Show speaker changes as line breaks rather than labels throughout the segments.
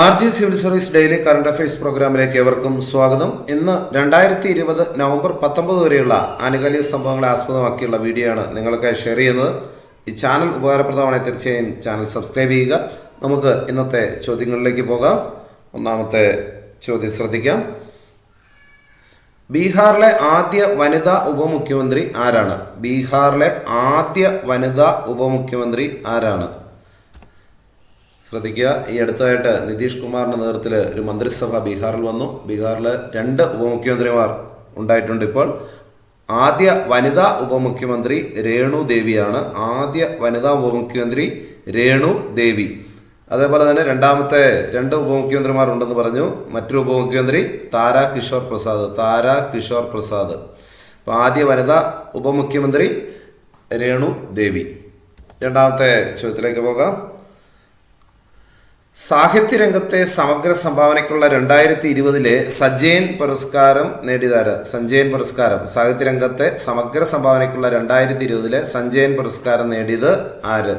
R G civil service daily current affairs പ്രോഗ്രാമിലേക്ക് ഏവർക്കും സ്വാഗതം. ഇന്ന് രണ്ടായിരത്തി ഇരുപത് നവംബർ പത്തൊമ്പത് വരെയുള്ള ആനുകാലിക സംഭവങ്ങളെ ആസ്പദമാക്കിയുള്ള വീഡിയോ ആണ് നിങ്ങൾക്കായി ഷെയർ ചെയ്യുന്നത്. ഈ ചാനൽ ഉപകാരപ്രദമാണെങ്കിൽ തീർച്ചയായും ചാനൽ സബ്സ്ക്രൈബ് ചെയ്യുക. നമുക്ക് ഇന്നത്തെ ചോദ്യങ്ങളിലേക്ക് പോകാം. ഒന്നാമത്തെ ചോദ്യം ശ്രദ്ധിക്കാം. ബീഹാറിലെ ആദ്യ വനിതാ ഉപമുഖ്യമന്ത്രി ആരാണ്? ബീഹാറിലെ ആദ്യ വനിതാ ഉപമുഖ്യമന്ത്രി ആരാണ്? ശ്രദ്ധിക്കുക. ഈ അടുത്തായിട്ട് നിതീഷ് കുമാറിന്റെ നേതൃത്വത്തിൽ ഒരു മന്ത്രിസഭ ബീഹാറിൽ വന്നു. ബീഹാറിൽ രണ്ട് ഉപമുഖ്യമന്ത്രിമാർ ഉണ്ടായിട്ടുണ്ട് ഇപ്പോൾ. ആദ്യ വനിതാ ഉപമുഖ്യമന്ത്രി രേണു ദേവിയാണ്. ആദ്യ വനിതാ ഉപമുഖ്യമന്ത്രി രേണു ദേവി. അതേപോലെ തന്നെ രണ്ടാമത്തെ രണ്ട് ഉപമുഖ്യമന്ത്രിമാർ ഉണ്ടെന്ന് പറഞ്ഞു. മറ്റൊരു ഉപമുഖ്യമന്ത്രി താര കിഷോർ പ്രസാദ്. താര കിഷോർ പ്രസാദ്. അപ്പോൾ ആദ്യ വനിതാ ഉപമുഖ്യമന്ത്രി രേണു ദേവി. രണ്ടാമത്തെ ചോദ്യത്തിലേക്ക് പോകാം. സാഹിത്യരംഗത്തെ സമഗ്ര സംഭാവനയ്ക്കുള്ള രണ്ടായിരത്തി ഇരുപതിലെ സജയൻ പുരസ്കാരം നേടിയതാര്? സഞ്ജയൻ പുരസ്കാരം. സാഹിത്യരംഗത്തെ സമഗ്ര സംഭാവനയ്ക്കുള്ള രണ്ടായിരത്തി ഇരുപതിലെ സഞ്ജയൻ പുരസ്കാരം നേടിയത് ആര്?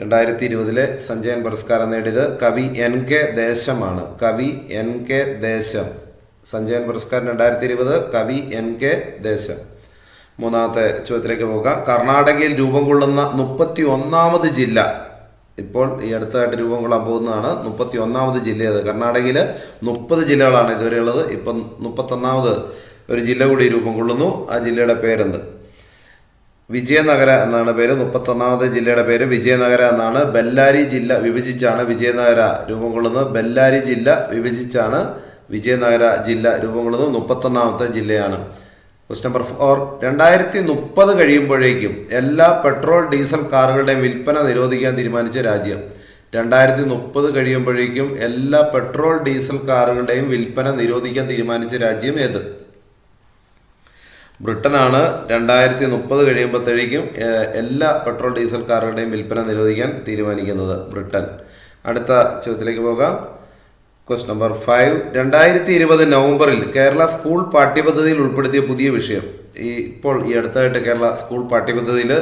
രണ്ടായിരത്തി ഇരുപതിലെ സഞ്ജയൻ പുരസ്കാരം നേടിയത് കവി എൻ കെ ദേശമാണ്. കവി എൻ കെ ദേശം. സഞ്ജയൻ പുരസ്കാരം രണ്ടായിരത്തി ഇരുപത് കവി എൻ കെ ദേശം. മൂന്നാമത്തെ ചോദ്യത്തിലേക്ക് പോകാം കർണാടകയിൽ രൂപം കൊള്ളുന്ന മുപ്പത്തി ഒന്നാമത് ജില്ല ഇപ്പോൾ ഈ അടുത്തായിട്ട് രൂപം കൊള്ളാൻ പോകുന്നതാണ് മുപ്പത്തി ഒന്നാമത് ജില്ല അത് കർണാടകയിൽ മുപ്പത് ജില്ലകളാണ് ഇതുവരെ ഉള്ളത്. ഇപ്പം മുപ്പത്തൊന്നാമത് ഒരു ജില്ല കൂടി രൂപം കൊള്ളുന്നു ആ ജില്ലയുടെ പേരെന്ത്? വിജയനഗര എന്നാണ് പേര്. മുപ്പത്തൊന്നാമത് ജില്ലയുടെ പേര് വിജയനഗര എന്നാണ്. ബെല്ലാരി ജില്ല വിഭജിച്ചാണ് വിജയനഗര രൂപം കൊള്ളുന്നത് ബെല്ലാരി ജില്ല വിഭജിച്ചാണ് വിജയനഗര ജില്ല രൂപം കൊള്ളുന്നത് മുപ്പത്തൊന്നാമത്തെ ജില്ലയാണ്. ക്വസ്റ്റ് നമ്പർ ഫോർ രണ്ടായിരത്തി മുപ്പത് കഴിയുമ്പോഴേക്കും എല്ലാ പെട്രോൾ ഡീസൽ കാറുകളുടെയും വിൽപ്പന നിരോധിക്കാൻ തീരുമാനിച്ച രാജ്യം. രണ്ടായിരത്തി മുപ്പത് കഴിയുമ്പോഴേക്കും എല്ലാ പെട്രോൾ ഡീസൽ കാറുകളുടെയും വിൽപ്പന നിരോധിക്കാൻ തീരുമാനിച്ച രാജ്യം ഏത്? ബ്രിട്ടനാണ്. രണ്ടായിരത്തി മുപ്പത് കഴിയുമ്പോഴത്തേക്കും എല്ലാ പെട്രോൾ ഡീസൽ കാറുകളുടെയും വിൽപ്പന നിരോധിക്കാൻ തീരുമാനിക്കുന്നത് ബ്രിട്ടൻ. അടുത്ത ചോദ്യത്തിലേക്ക് പോകാം. ക്വസ്റ്റ് നമ്പർ ഫൈവ് രണ്ടായിരത്തി ഇരുപത് നവംബറിൽ കേരള സ്കൂൾ പാഠ്യപദ്ധതിയിൽ ഉൾപ്പെടുത്തിയ പുതിയ വിഷയം. ഈ ഇപ്പോൾ ഈ അടുത്തായിട്ട് കേരള സ്കൂൾ പാഠ്യപദ്ധതിയിൽ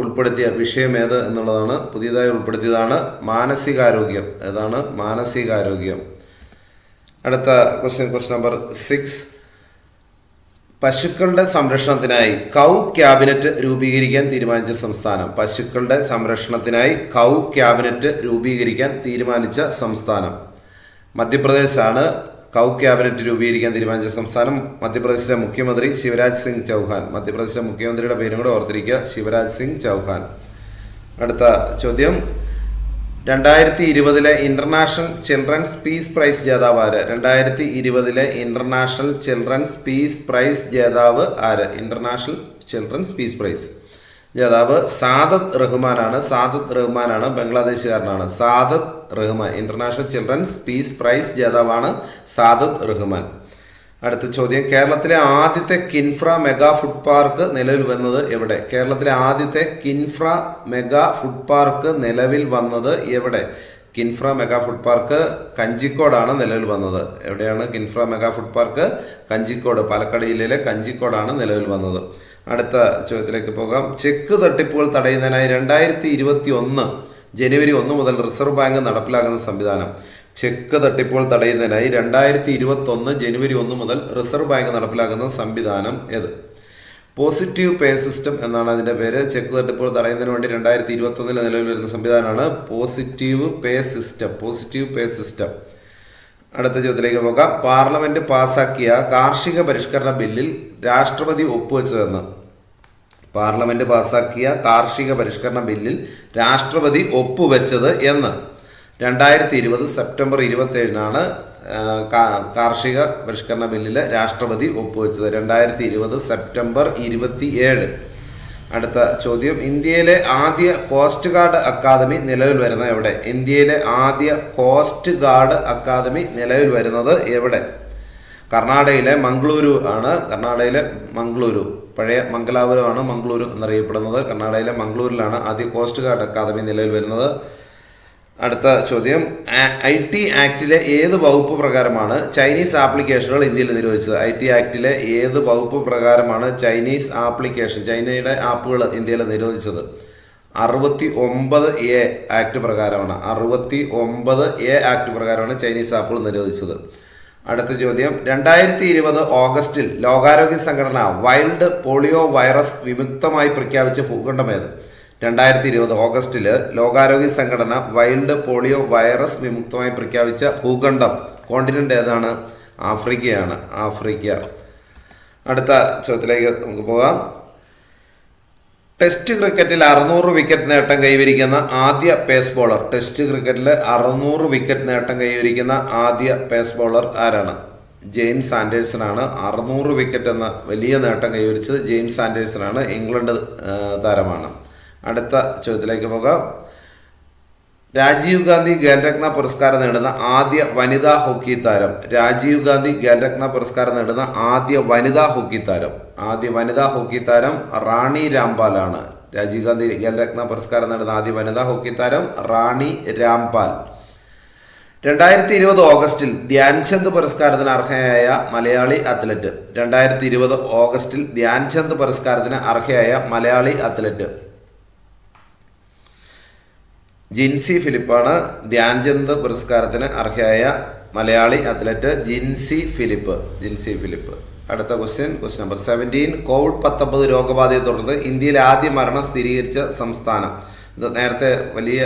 ഉൾപ്പെടുത്തിയ വിഷയം ഏത് എന്നുള്ളതാണ് പുതിയതായി ഉൾപ്പെടുത്തിയതാണ് മാനസികാരോഗ്യം. ഏതാണ് മാനസികാരോഗ്യം? അടുത്ത ക്വസ്റ്റ്യൻ ക്വസ്റ്റ്യൻ നമ്പർ സിക്സ് പശുക്കളുടെ സംരക്ഷണത്തിനായി കൗ ക്യാബിനറ്റ് രൂപീകരിക്കാൻ തീരുമാനിച്ച സംസ്ഥാനം. പശുക്കളുടെ സംരക്ഷണത്തിനായി കൗ ക്യാബിനറ്റ് രൂപീകരിക്കാൻ തീരുമാനിച്ച സംസ്ഥാനം. മധ്യപ്രദേശാണ് കൗ ക്യാബിനറ്റ് രൂപീകരിക്കാൻ തീരുമാനിച്ച സംസ്ഥാനം മധ്യപ്രദേശിലെ മുഖ്യമന്ത്രി ശിവരാജ് സിംഗ് ചൗഹാൻ. മധ്യപ്രദേശിലെ മുഖ്യമന്ത്രിയുടെ പേരും കൂടെ ഓർത്തിരിക്കുക ശിവരാജ് സിംഗ് ചൗഹാൻ. അടുത്ത ചോദ്യം. രണ്ടായിരത്തി ഇരുപതിലെ ഇന്റർനാഷണൽ ചിൽഡ്രൻസ് പീസ് പ്രൈസ് ജേതാവ് ആര്? രണ്ടായിരത്തി ഇരുപതിലെ ഇന്റർനാഷണൽ ചിൽഡ്രൻസ് പീസ് പ്രൈസ് ജേതാവ് ആര്? International children's peace prize. ജേതാവ് സാദത്ത് റഹ്മാനാണ് സാദത്ത് റഹ്മാനാണ് ബംഗ്ലാദേശുകാരനാണ്. Sadat Rahman international children's peace prize ജേതാവാണ് Sadath Rahman. അടുത്ത ചോദ്യം കേരളത്തിലെ ആദ്യത്തെ കിൻഫ്ര മെഗാ ഫുഡ് പാർക്ക് നിലവിൽ വന്നത് എവിടെ? കേരളത്തിലെ ആദ്യത്തെ കിൻഫ്ര മെഗാ ഫുഡ് പാർക്ക് നിലവിൽ വന്നത് എവിടെ? കിൻഫ്ര മെഗാ ഫുഡ് പാർക്ക് കഞ്ചിക്കോടാണ് നിലവിൽ വന്നത്. എവിടെയാണ് Kinfra mega food park Kanjikode Palakkad ജില്ലയിലെ കഞ്ചിക്കോടാണ് നിലവിൽ വന്നത്. അടുത്ത ചോദ്യത്തിലേക്ക് പോകാം. ചെക്ക് തട്ടിപ്പുകൾ തടയുന്നതിനായി രണ്ടായിരത്തി ഇരുപത്തി ഒന്ന് ജനുവരി ഒന്ന് മുതൽ റിസർവ് ബാങ്ക് നടപ്പിലാക്കുന്ന സംവിധാനം. ചെക്ക് തട്ടിപ്പുകൾ തടയുന്നതിനായി രണ്ടായിരത്തി ഇരുപത്തി ഒന്ന് ജനുവരി ഒന്ന് മുതൽ റിസർവ് ബാങ്ക് നടപ്പിലാക്കുന്ന സംവിധാനം ഏത്? പോസിറ്റീവ് പേ സിസ്റ്റം എന്നാണ് അതിന്റെ പേര്. ചെക്ക് തട്ടിപ്പുകൾ തടയുന്നതിന് വേണ്ടി രണ്ടായിരത്തി ഇരുപത്തൊന്നിൽ നിലവിൽ വരുന്ന സംവിധാനമാണ് positive pay system. Positive pay system. അടുത്ത ചോദ്യത്തിലേക്ക് പോകാം. പാർലമെന്റ് പാസാക്കിയ കാർഷിക പരിഷ്കരണ ബില്ലിൽ രാഷ്ട്രപതി ഒപ്പുവെച്ചതെന്ന്. പാർലമെന്റ് പാസാക്കിയ കാർഷിക പരിഷ്കരണ ബില്ലിൽ രാഷ്ട്രപതി ഒപ്പുവെച്ചത് എന്ന്. രണ്ടായിരത്തി ഇരുപത് സെപ്റ്റംബർ ഇരുപത്തേഴിനാണ് കാർഷിക പരിഷ്കരണ ബില്ലിൽ രാഷ്ട്രപതി ഒപ്പുവെച്ചത്. രണ്ടായിരത്തി ഇരുപത് സെപ്റ്റംബർ ഇരുപത്തി ഏഴ് അടുത്ത ചോദ്യം. ഇന്ത്യയിലെ ആദ്യ കോസ്റ്റ് ഗാർഡ് അക്കാദമി നിലവിൽ വരുന്നത് എവിടെ? ഇന്ത്യയിലെ ആദ്യ കോസ്റ്റ് ഗാർഡ് അക്കാദമി നിലവിൽ വരുന്നത് എവിടെ? കർണാടകയിലെ മംഗളൂരു ആണ്. കർണാടകയിലെ മംഗളൂരു. പഴയ മംഗലാപുരമാണ് മംഗളൂരു എന്നറിയപ്പെടുന്നത്. കർണാടകയിലെ മംഗളൂരിലാണ് ആദ്യ കോസ്റ്റ് ഗാർഡ് അക്കാദമി നിലവിൽ വരുന്നത്. അടുത്ത ചോദ്യം. ഐ ടി ആക്ടിലെ ഏത് വകുപ്പ് പ്രകാരമാണ് ചൈനീസ് ആപ്ലിക്കേഷനുകൾ ഇന്ത്യയിൽ നിരോധിച്ചത്? ഐ ടി ആക്ടിലെ ഏത് വകുപ്പ് പ്രകാരമാണ് ചൈനീസ് ആപ്ലിക്കേഷൻ ചൈനയുടെ ആപ്പുകൾ ഇന്ത്യയിൽ നിരോധിച്ചത്? അറുപത്തി ഒമ്പത് എ ആക്ട് പ്രകാരമാണ്. അറുപത്തി ഒമ്പത് എ ആക്ട് പ്രകാരമാണ് ചൈനീസ് ആപ്പുകൾ നിരോധിച്ചത്. അടുത്ത ചോദ്യം. രണ്ടായിരത്തി ഇരുപത് ഓഗസ്റ്റിൽ ലോകാരോഗ്യ സംഘടന വൈൽഡ് പോളിയോ വൈറസ് വിമുക്തമായി പ്രഖ്യാപിച്ച ഭൂഖണ്ഡമേത് രണ്ടായിരത്തി ഇരുപത് ഓഗസ്റ്റിൽ ലോകാരോഗ്യ സംഘടന വൈൽഡ് പോളിയോ വൈറസ് വിമുക്തമായി പ്രഖ്യാപിച്ച ഭൂഖണ്ഡം കോണ്ടിനെന്റ് ഏതാണ്? ആഫ്രിക്കയാണ്. ആഫ്രിക്ക. അടുത്ത ചോദ്യത്തിലേക്ക് നമുക്ക് പോകാം. ടെസ്റ്റ് ക്രിക്കറ്റിൽ അറുന്നൂറ് വിക്കറ്റ് നേട്ടം കൈവരിക്കുന്ന ആദ്യ പേസ് ബോളർ ടെസ്റ്റ് ക്രിക്കറ്റിൽ അറുന്നൂറ് വിക്കറ്റ് നേട്ടം കൈവരിക്കുന്ന ആദ്യ പേസ് ബോളർ ആരാണ്? ജെയിംസ് ആണ് അറുന്നൂറ് വിക്കറ്റ് എന്ന വലിയ നേട്ടം കൈവരിച്ചത് ജെയിംസ് ആണ് ഇംഗ്ലണ്ട് താരമാണ്. അടുത്ത ചോദ്യത്തിലേക്ക് പോകാം. രാജീവ് ഗാന്ധി ഖേൽരത്ന പുരസ്കാരം നേടുന്ന ആദ്യ വനിതാ ഹോക്കി താരം. രാജീവ് ഗാന്ധി ഖേൽരത്ന പുരസ്കാരം നേടുന്ന ആദ്യ വനിതാ ഹോക്കി താരം. ആദ്യ വനിതാ ഹോക്കി താരം റാണി രാംപാലാണ്. രാജീവ് ഗാന്ധി ഖേൽരത്ന പുരസ്കാരം നേടുന്ന ആദ്യ വനിതാ ഹോക്കി താരം റാണി രാംപാൽ. രണ്ടായിരത്തി ഇരുപത് ഓഗസ്റ്റിൽ ധ്യാൻചന്ദ് പുരസ്കാരത്തിന് അർഹയായ മലയാളി അത്ലറ്റ്. രണ്ടായിരത്തി ഇരുപത് ഓഗസ്റ്റിൽ ധ്യാൻചന്ദ് പുരസ്കാരത്തിന് അർഹയായ മലയാളി അത്ലറ്റ്. ജിൻസി ഫിലിപ്പാണ് ധ്യാൻചന്ദ് പുരസ്കാരത്തിന് അർഹയായ Malayali athlete Jincy Philip. Jincy Philip. അടുത്ത question question number seventeen Covid പത്തൊമ്പത് രോഗബാധയെ തുടർന്ന് ഇന്ത്യയിൽ ആദ്യ മരണം സ്ഥിരീകരിച്ച സംസ്ഥാനം. ഇത് നേരത്തെ വലിയ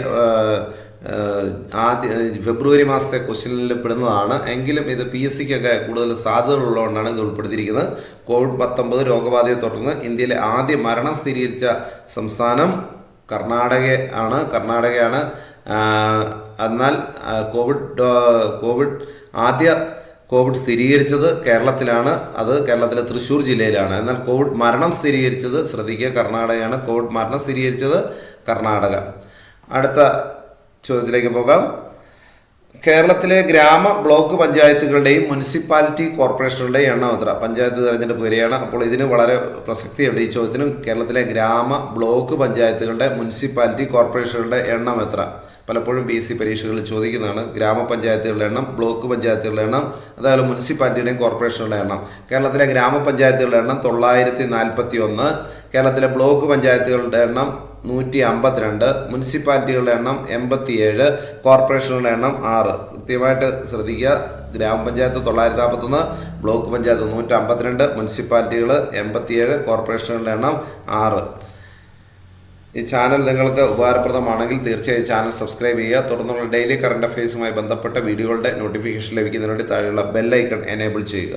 ആദ്യ ഫെബ്രുവരി മാസത്തെ ക്വസ്റ്റ്യനിൽ പെടുന്നതാണ്. എങ്കിലും ഇത് പി എസ് സിക്കൊക്കെ കൂടുതൽ സാധ്യതകളുള്ളതുകൊണ്ടാണ് ഇത് ഉൾപ്പെടുത്തിയിരിക്കുന്നത്. കോവിഡ് പത്തൊമ്പത് രോഗബാധയെ തുടർന്ന് ഇന്ത്യയിലെ ആദ്യ മരണം സ്ഥിരീകരിച്ച സംസ്ഥാനം കർണാടക ആണ് കർണാടകയാണ്. എന്നാൽ കോവിഡ് കോവിഡ് ആദ്യ കോവിഡ് സ്ഥിരീകരിച്ചത് കേരളത്തിലാണ്. അത് കേരളത്തിലെ തൃശ്ശൂർ ജില്ലയിലാണ്. എന്നാൽ കോവിഡ് മരണം സ്ഥിരീകരിച്ചത് ശ്രദ്ധിക്കുക കർണാടകയാണ്. കോവിഡ് മരണം സ്ഥിരീകരിച്ചത് കർണാടക. അടുത്ത ചോദ്യത്തിലേക്ക് പോകാം. കേരളത്തിലെ ഗ്രാമ ബ്ലോക്ക് പഞ്ചായത്തുകളുടെയും മുനിസിപ്പാലിറ്റി കോർപ്പറേഷനുകളുടെയും എണ്ണം അത്ര. പഞ്ചായത്ത് തെരഞ്ഞെടുപ്പ് വരികയാണ്. അപ്പോൾ ഇതിന് വളരെ പ്രസക്തിയുണ്ട്. ഈ ചോദ്യത്തിനും കേരളത്തിലെ ഗ്രാമ ബ്ലോക്ക് പഞ്ചായത്തുകളുടെ മുനിസിപ്പാലിറ്റി കോർപ്പറേഷനുകളുടെ എണ്ണം എത്ര? പലപ്പോഴും പി എസ് സി പരീക്ഷകളിൽ ചോദിക്കുന്നതാണ്. ഗ്രാമപഞ്ചായത്തുകളുടെ എണ്ണം ബ്ലോക്ക് പഞ്ചായത്തുകളുടെ എണ്ണം അതായത് മുനിസിപ്പാലിറ്റിയുടെയും കോർപ്പറേഷനുകളുടെ എണ്ണം. കേരളത്തിലെ ഗ്രാമപഞ്ചായത്തുകളുടെ എണ്ണം തൊള്ളായിരത്തി നാൽപ്പത്തി ഒന്ന് കേരളത്തിലെ ബ്ലോക്ക് പഞ്ചായത്തുകളുടെ എണ്ണം നൂറ്റി അമ്പത്തിരണ്ട് മുനിസിപ്പാലിറ്റികളുടെ എണ്ണം എൺപത്തിയേഴ് കോർപ്പറേഷനുകളുടെ എണ്ണം ആറ്. കൃത്യമായിട്ട് ശ്രദ്ധിക്കുക. ഗ്രാമപഞ്ചായത്ത് തൊള്ളായിരത്തി നാൽപ്പത്തൊന്ന് ബ്ലോക്ക് പഞ്ചായത്ത് നൂറ്റി അമ്പത്തിരണ്ട് മുനിസിപ്പാലിറ്റികൾ എൺപത്തിയേഴ് കോർപ്പറേഷനുകളുടെ എണ്ണം ആറ്. ഈ ചാനൽ നിങ്ങൾക്ക് ഉപകാരപ്രദമാണെങ്കിൽ തീർച്ചയായും ചാനൽ സബ്സ്ക്രൈബ് ചെയ്യുക. തുടർന്നുള്ള ഡെയിലി കറണ്ട് അഫയേഴ്സുമായി ബന്ധപ്പെട്ട വീഡിയോകളുടെ നോട്ടിഫിക്കേഷൻ ലഭിക്കുന്നതിന് വേണ്ടി താഴെയുള്ള ബെല്ലൈക്കൺ എനേബിൾ ചെയ്യുക.